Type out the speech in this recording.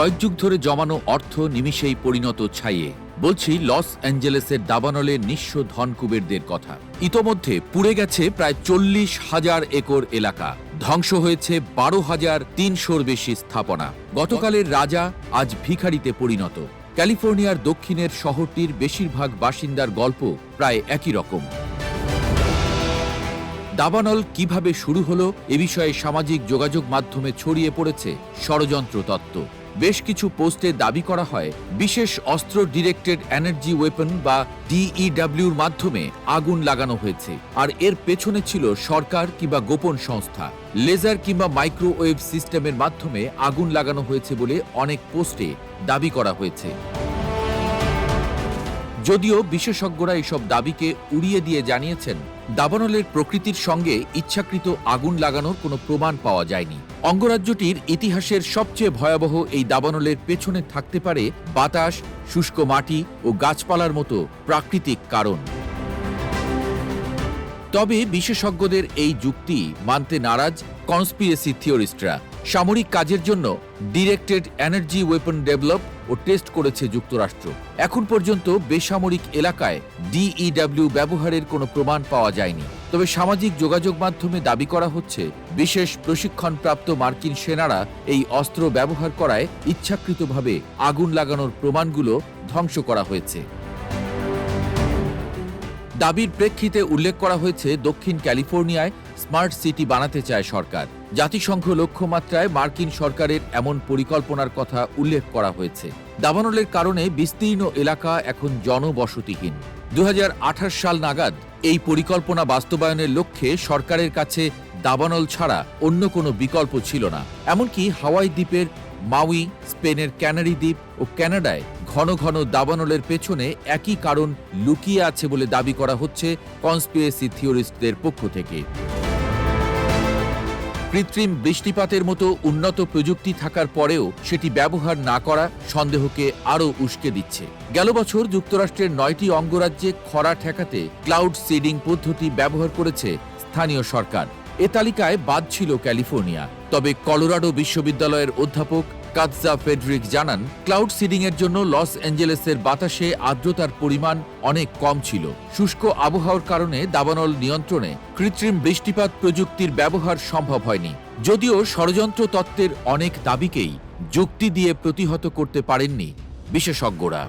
কয়েক যুগ ধরে জমানো অর্থ নিমিষেই পরিণত ছাইয়ে, বলছি লস অ্যাঞ্জেলেসের দাবানলে নিঃস্ব ধনকুবেরদের কথা। ইতোমধ্যে পুড়ে গেছে প্রায় চল্লিশ হাজার একর এলাকা। ধ্বংস হয়েছে বারো হাজার তিনশোর বেশি স্থাপনা। গতকালের রাজা আজ ভিখারিতে পরিণত। ক্যালিফোর্নিয়ার দক্ষিণের শহরটির বেশিরভাগ বাসিন্দার গল্প প্রায় একই রকম। দাবানল কীভাবে শুরু হলো এ বিষয়ে সামাজিক যোগাযোগ মাধ্যমে ছড়িয়ে পড়েছে ষড়যন্ত্র তত্ত্ব। বেশ কিছু পোস্টে দাবি করা হয়, বিশেষ অস্ত্র ডিরেক্টেড এনার্জি ওয়েপন বা ডিইডাব্লিউর মাধ্যমে আগুন লাগানো হয়েছে। আর এর পেছনে ছিল সরকার কিংবা গোপন সংস্থা। লেজার কিংবা মাইক্রোওয়েভ সিস্টেমের মাধ্যমে আগুন লাগানো হয়েছে বলে অনেক পোস্টে দাবি করা হয়েছে। যদিও বিশেষজ্ঞরা এসব দাবিকে উড়িয়ে দিয়ে জানিয়েছেন, দাবানলের প্রকৃতির সঙ্গে ইচ্ছাকৃত আগুন লাগানোর কোনো প্রমাণ পাওয়া যায়নি। অঙ্গরাজ্যটির ইতিহাসের সবচেয়ে ভয়াবহ এই দাবানলের পেছনে থাকতে পারে বাতাস, শুষ্ক মাটি ও গাছপালার মতো প্রাকৃতিক কারণ। তবে বিশেষজ্ঞদের এই যুক্তি মানতে নারাজ কনস্পিরেসি থিওরিস্টরা। সামরিক কাজের জন্য ডিরেক্টেড এনার্জি ওয়েপন ডেভেলপ ও টেস্ট করেছে যুক্তরাষ্ট্র। এখন পর্যন্ত বেসামরিক এলাকায় ডিইডব্লিউ ব্যবহারের কোনো প্রমাণ পাওয়া যায়নি। তবে সামাজিক যোগাযোগ মাধ্যমে দাবি করা হচ্ছে, বিশেষ প্রশিক্ষণপ্রাপ্ত মার্কিন সেনারা এই অস্ত্র ব্যবহার করায় ইচ্ছাকৃতভাবে আগুন লাগানোর প্রমাণগুলো ধ্বংস করা হয়েছে। দাবির প্রেক্ষিতে উল্লেখ করা হয়েছে, দক্ষিণ ক্যালিফোর্নিয়ায় স্মার্ট সিটি বানাতে চায় সরকার। জাতিসংঘ লক্ষ্যমাত্রায় মার্কিন সরকারের এমন পরিকল্পনার কথা উল্লেখ করা হয়েছে। দাবানলের কারণে বিস্তীর্ণ এলাকা এখন জনবসতিহীন। দুহাজার আঠাশ সাল নাগাদ এই পরিকল্পনা বাস্তবায়নের লক্ষ্যে সরকারের কাছে দাবানল ছাড়া অন্য কোনো বিকল্প ছিল না। এমনকি হাওয়াই দ্বীপের মাউই, স্পেনের ক্যানারি দ্বীপ ও ক্যানাডায় ঘন ঘন দাবানলের পেছনে একই কারণ লুকিয়ে আছে বলে দাবি করা হচ্ছে কনস্পিরেসি থিওরিস্টদের পক্ষ থেকে। কৃত্রিম বৃষ্টিপাতের মতো উন্নত প্রযুক্তি থাকার পরেও সেটি ব্যবহার না করা সন্দেহকে আরও উস্কে দিচ্ছে। গেল বছর যুক্তরাষ্ট্রের নয়টি অঙ্গরাজ্যে খরা ঠেকাতে ক্লাউড সিডিং পদ্ধতি ব্যবহার করেছে স্থানীয় সরকার। এ তালিকায় বাদ ছিল ক্যালিফোর্নিয়া। তবে কলোরাডো বিশ্ববিদ্যালয়ের অধ্যাপক কাৎজা ফেডরিক জানান, ক্লাউড সিডিংয়ের জন্য লস অ্যাঞ্জেলেসের বাতাসে আর্দ্রতার পরিমাণ অনেক কম ছিল। শুষ্ক আবহাওয়ার কারণে দাবানল নিয়ন্ত্রণে কৃত্রিম বৃষ্টিপাত প্রযুক্তির ব্যবহার সম্ভব হয়নি। যদিও ষড়যন্ত্র তত্ত্বের অনেক দাবিকেই যুক্তি দিয়ে প্রতিহত করতে পারেননি বিশেষজ্ঞরা।